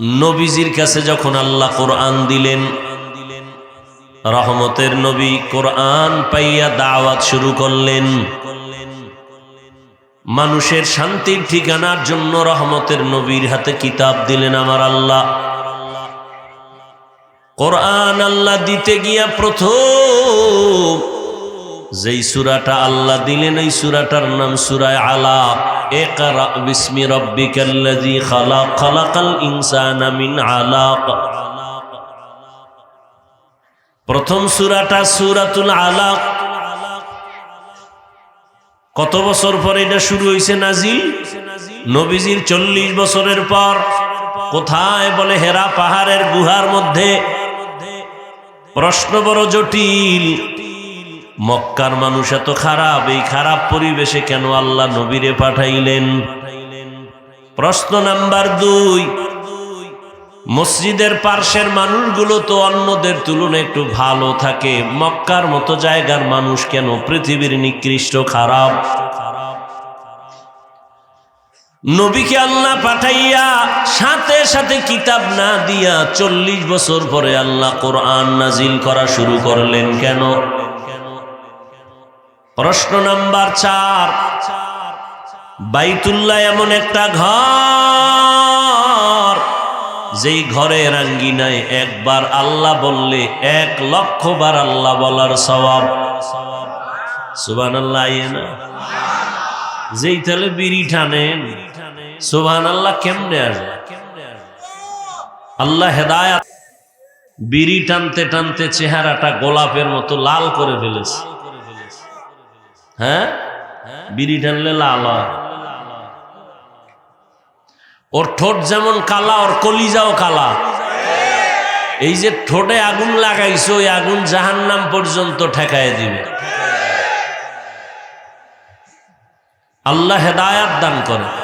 নবীজির কাছে যখন আল্লাহ কোরআন দিলেন, রহমতের নবী কোরআন পাইয়া দাওয়াত শুরু করলেন। মানুষের শান্তির ঠিকানার জন্য রহমতের নবীর হাতে কিতাব দিলেন আমার আল্লাহ। কোরআন আল্লাহ দিতে গিয়া প্রথম যেই সুরাটা আল্লাহ দিলেন, এই সুরাটার নাম সুরায় আলাপ। ইকরা বিসমি রাব্বিকাল্লাযী খালাক, খালাকাল ইনসানা মিন আলাক। প্রথম সুরাটা সূরাতুল আলাক। কত বছর পর এটা শুরু হয়েছে নাজিল? নবীজির চল্লিশ বছরের পর। কোথায় বলে হেরা পাহাড়ের গুহার মধ্যে? প্রশ্ন বড় জটিল। মক্কার মানুষ এত খারাপ, এই খারাপ পরিবেশে কেন আল্লাহ নবীরে পাঠাইলেন? প্রশ্ন নাম্বার দুই, মসজিদের পার্শ্বের মানুষগুলো তো অন্যদের তুলনায় একটু ভালো থাকে। মক্কার মতো জায়গার মানুষ কেন পৃথিবীর নিকৃষ্ট খারাপ? নবীকে আল্লাহ পাঠাইয়া সাথে সাথে কিতাব না দিয়া চল্লিশ বছর পরে আল্লাহ কোরআন নাজিল করা শুরু করলেন কেন? প্রশ্ন নাম্বার চার, বাইতুল্লাহ এমন একটা ঘর, যেই ঘরের আঙ্গিনায় একবার আল্লাহ বললে, এক লক্ষ বার আল্লাহ বলার সবাব সুবান আল্লাহ না? যেই তাহলে বিড়ি টানেন সুবান আল্লাহ কেমনে আসবে? আল্লাহ হেদায়াত, বিড়ি টানতে টানতে চেহারাটা গোলাপের মতো লাল করে ফেলেছে। হ্যাঁ? বিড়ি টানলে লাল ওর ঠোঁট যেমন কালা, ওর কলিজাও কালা। এই যে ঠোঁটে আগুন লাগাইছো, ওই আগুন জাহান্নাম পর্যন্ত ঠেকায় দিবে। আল্লাহ হেদায়াত দান করে।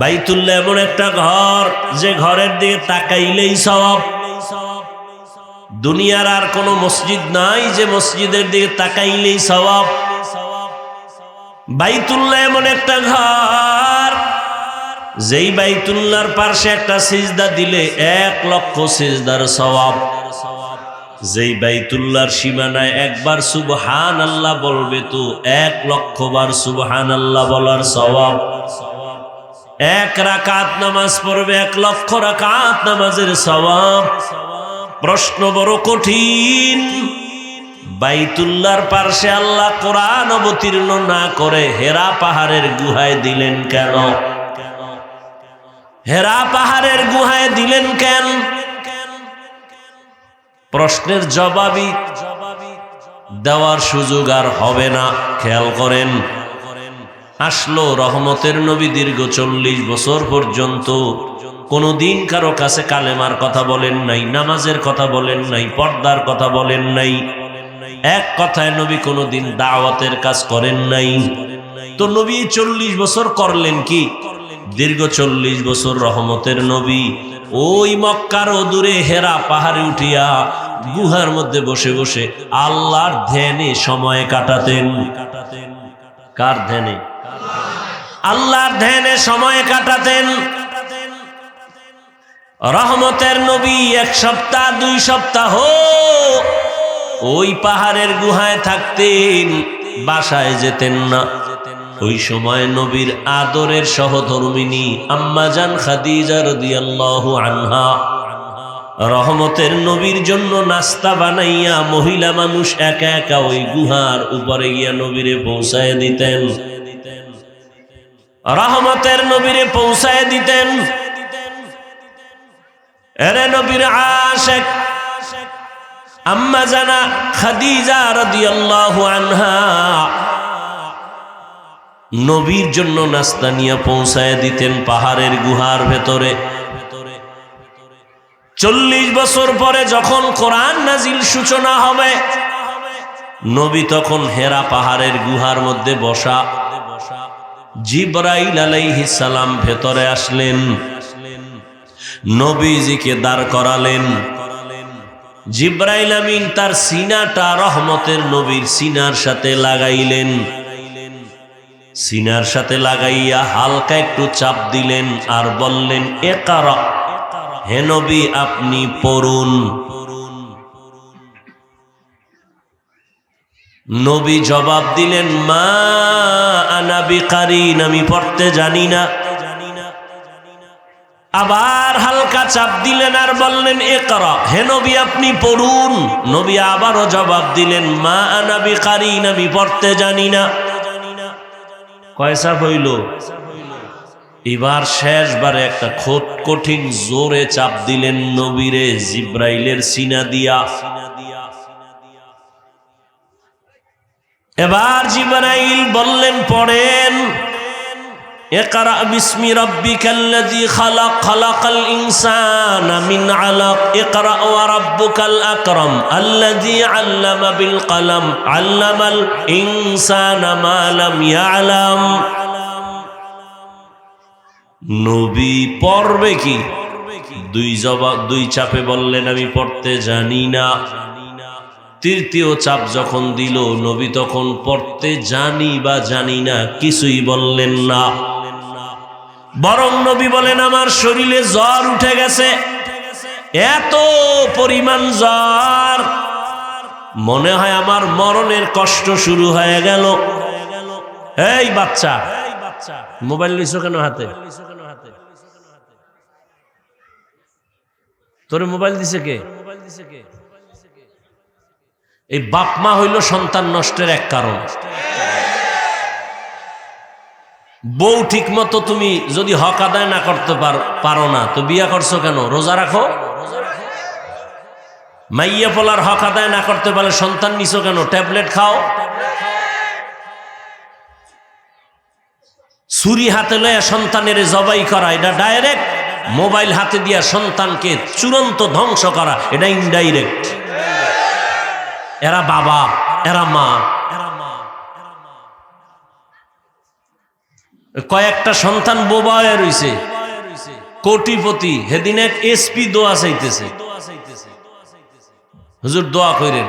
বাইতুল্লাহ এমন একটা ঘর যে ঘরের দিকে তাকাইলেই সব দুনিয়ার আর কোনো মসজিদ নাই যে মসজিদের দিকে তাকাইলেই সবাব বাইতুল্লাহ এমন একটা ঘর যেই বাইতুল্লার পার্শ্বে একটা সিজদা দিলে এক লক্ষ সিজদার সবাব যেই বাইতুল্লাহর সীমানায় একবার সুবহান আল্লাহ বলবে তো এক লক্ষ বার সুবহান আল্লাহ বলার সবাব এক রাকাত নামাজ পড়বে, এক লক্ষ রাকাত নামাজের সবাব প্রশ্ন বড় কঠিন। বাইতুল্লার পার্শ্বে আল্লাহ কোরআন অবতীর্ণ না করে হেরা পাহাড়ের গুহায় দিলেন কেন? হেরা পাহাড়ের গুহায় দিলেন কেন? প্রশ্নের জবাবই দেওয়ার সুযোগ আর হবে না। খেয়াল করেন আসলো রহমতের নবী দীর্ঘ চল্লিশ বছর পর্যন্ত। কোনোদিন কারও কাছে কালেমার কথা বলেন নাই, নামাজের কথা বলেন নাই, পর্দার কথা বলেন নাই। এক কথায় নবী কোনোদিন দাওয়াতের কাজ করেন নাই। তো নবী চল্লিশ বছর করলেন কি? দীর্ঘ চল্লিশ বছর রহমতের নবী ওই মক্কার দূরে হেরা পাহাড়ে উঠিয়া গুহার মধ্যে বসে বসে আল্লাহর ধ্যানে সময় কাটাতেন কাটাতেন। কার ধ্যানে? আল্লাহর ধ্যানে সময় কাটাতেন। রহমতের নবী এক সপ্তাহ, দুই সপ্তাহ ওই পাহাড়ের গুহায় থাকতেন, বাসায় যেতেন না। ওই সময় নবীর আদরের সহধর্মিনী আম্মাজান খাদিজা রদিয়াল্লাহু আনহা রহমতের নবীর জন্য নাস্তা বানাইয়া মহিলা মানুষ একা একা ওই গুহার উপরে গিয়া নবীরে পৌঁছায় দিতেন। রহমতের নবীরে পৌঁছায় দিতেন। এরে নবীর আশেক, আম্মা জানা খাদিজা রাদিয়াল্লাহু আনহা, নবীর জন্য নাস্তা নিয়ে পৌঁছায় দিতেন পাহাড়ের গুহার ভেতরে। চল্লিশ বছর পরে যখন কোরআন নাজিল সূচনা হবে, নবী তখন হেরা পাহাড়ের গুহার মধ্যে বসা জিব্রাইল আলাইহিস সালাম ভেতরে আসলেন। নবীজিকে দাঁড় করালেন। জিব্রাইল আমিন তার সিনাটা রহমতের নবীর সিনার সাথে লাগাইলেন। সিনার সাথে লাগাইয়া হালকা একটু চাপ দিলেন আর বললেন একার হে নবী, আপনি পড়ুন। নবী জবাব দিলেন, মা আনাবি কারিন আমি পড়তে জানি না। আবার হালকা চাপ দিলেন আর বললেন এ করা হে নবী, আপনি পড়ুন। নবী আবারও জবাব দিলেন, মা আনাবি কারিন আমি পড়তে জানি না। কয়সা হইল? এবার শেষবারে একটা খোট কঠিন জোরে চাপ দিলেন নবীরে, জিব্রাইলের সিনা দিয়া। এবার জিব্রাইল বললেন পড়েন اقرأ باسم ربك الذي خلق خلق الإنسان من علق اقرأ وربك الأكرم الذي علم بالقلم علم الإنسان ما لم يعلم নবী পড়বে কি দুই জবাব দুই চাপে বললেন আমি পড়তে জানি না তৃতীয় চাপ যখন দিল, নবী তখন পড়তে জানি বা জানি না, কিছুই বললেন না। বরং নবী বলেন, আমার শরীরে জ্বর উঠে গেছে। এত পরিমাণ জ্বর। মনে হয় আমার মরণের কষ্ট শুরু হয়ে গেল। এই বাচ্চা, মোবাইল নিছো কেন হাতে? তোরে মোবাইল দিছে কে? এই বাপ মা হইল সন্তান নষ্টের এক কারণ। বউ ঠিক মতো তুমি যদি হক আদায় না করতে পারো না, তো বিয়া করছ কেন? রোজা রাখো? মাইয়া পোলার হক আদায় না করতে পারলে সন্তান নিছো কেন? ট্যাবলেট খাও? ছুরি হাতে লয়া সন্তানের জবাই করা, এটা ডাইরেক্ট মোবাইল হাতে দিয়া সন্তানকে চূড়ান্ত ধ্বংস করা, এটা ইনডাইরেক্ট এরা বাবা, এরা মা। কয়েকটা সন্তান বোবা হয়ে রইছে। কোটিপতি হেদিন এক এসপি দোয়া চাইতেছে। হুজুর দোয়া করেন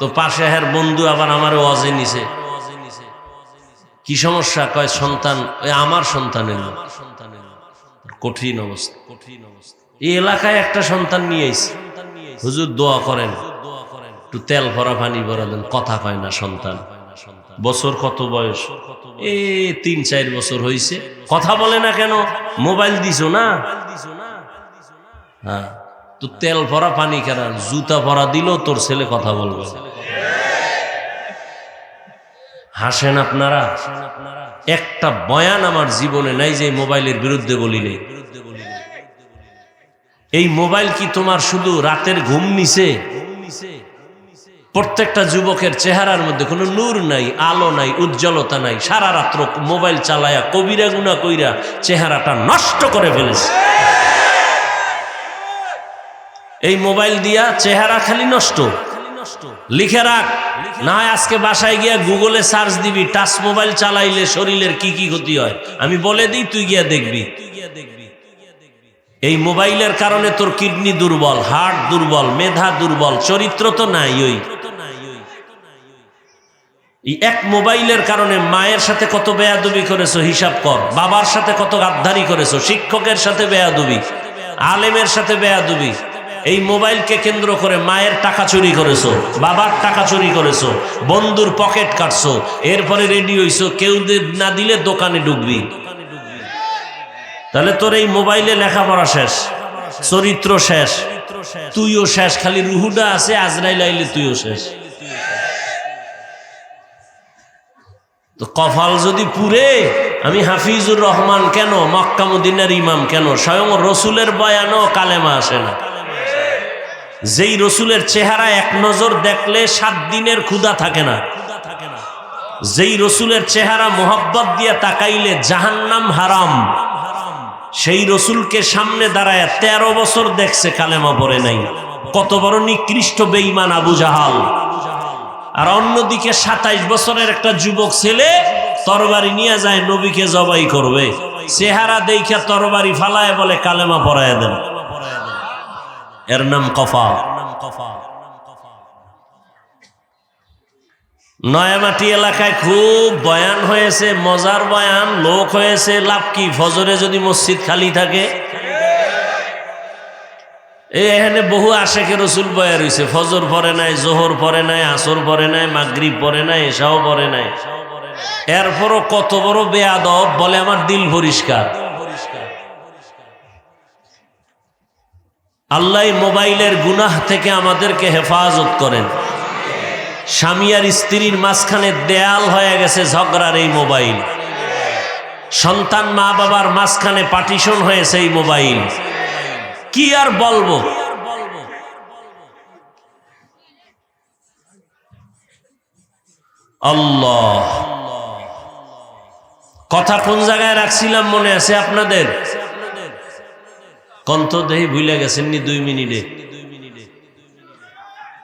তো পাশে হের বন্ধু আবার আমার ওয়াজে নিছে। কি সমস্যা? কয়, সন্তান, ওই আমার সন্তানের কঠিন অবস্থা কঠিন অবস্থা। এই এলাকায় একটা সন্তান নিয়ে আইছে। হুজুর দোয়া করেন। একটু তেল ভরা পানি ভরা দেন, কথা কয় না সন্তান। বছর কত বয়স? এ, তিন, চার বছর হয়েছে কথা বলে না কেন? মোবাইল দিছো না? হ্যাঁ তো তেল ভরা পানি কেন? জুতা ভরা দিল, তোর ছেলে কথা বলবে। হাসেন আপনারা? একটা বয়ান আমার জীবনে নাই যে মোবাইলের বিরুদ্ধে বলি নেই। এই মোবাইল কি তোমার শুধু রাতের ঘুম নিছে? প্রত্যেকটা যুবকের চেহারার মধ্যে কোনো নূর নাই, আলো নাই, উজ্জ্বলতা নাই। সারা রাত্র মোবাইল চালায়া, কবিরা গুনা কইরা চেহারাটা নষ্ট করে ফেলেছে। এই মোবাইল দিয়া চেহারা খালি নষ্ট। লিখে রাখ, না আজকে বাসায় গিয়া গুগলে সার্চ দিবি, টাচ মোবাইল চালাইলে শরীরের কি কি ক্ষতি হয়। আমি বলে দিই, তুই গিয়া দেখবি। এই মোবাইলের কারণে তোর কিডনি দুর্বল, হার্ট দুর্বল, মেধা দুর্বল, চরিত্র তো নাই ওই। এক মোবাইলের কারণে মায়ের সাথে কত বেয়াদুবি করেছ হিসাব কর, বাবার সাথে কত গাদ্দারি করেছ, শিক্ষকের সাথে বেয়াদুবি, আলেমের সাথে বেয়াদুবি। এই মোবাইলকে কেন্দ্র করে মায়ের টাকা চুরি করেছ, বাবার টাকা চুরি করেছ, বন্ধুর পকেট কাটছো, এরপরে রেডি হইছো, কেউ না দিলে দোকানে ঢুকবি। তাহলে তোর এই মোবাইলে লেখাপড়া শেষ, চরিত্র শেষ, তুইও শেষ, খালি রুহুডা আছে, আজরাইল আইলে তুইও শেষ। তো কফাল যদি পুরে, আমি হাফিজুর রহমান কেন? মক্কামুদ্দিনের ইমাম কেন? স্বয়ং রসুলের বয়ানও কালেমা আসে না। যেই রসুলের চেহারা এক নজর দেখলে সাত দিনের ক্ষুদা থাকে না। যেই রসুলের চেহারা মোহাব্বত দিয়ে তাকাইলে জাহান্নাম হারাম। সেই রসুলকে সামনে দাঁড়ায় তেরো বছর দেখছে কালেমা পড়ে নাই। কত বড় নিকৃষ্ট বেইমান আবু জাহাল। আর অন্যদিকে সাতাইশ বছরের একটা যুবক ছেলে তরবারি নিয়ে যায়, নবীকে জবাই করবে। চেহারা দেখে তরবারি ফালায় বলে, কালেমা পড়ায় দেন। এর নাম কফা নয়ামাটি এলাকায় খুব বয়ান হয়েছে, মজার বয়ান, লোক হয়েছে, লাভ কি? ফজরে যদি মসজিদ খালি থাকে এখানে বহু আশেকে রসুল বয়া রয়েছে ফজর পরে নাই, জোহর পরে নাই, আসর পরে নাই, মাগরিব পরে নাই এসাও পরে নাই। এরপরও কত বড় বেয়াদব বলে আমার দিল পরিষ্কার। আল্লাহ মোবাইলের গুনাহ থেকে আমাদেরকে হেফাজত করেন। স্বামী আর স্ত্রীর মাঝখানে দেয়াল হয়ে গেছে ঝগড়ার এই মোবাইল। সন্তান মা বাবার মাঝখানে পার্টিশন হয়েছে এই মোবাইল। কি আর বলব? আল্লাহ। কথা কোন জায়গায় রাখছিলাম মনে আছে আপনাদের? কন্ঠ দেহি ভুলে গেছেন নি দুই মিনিটে?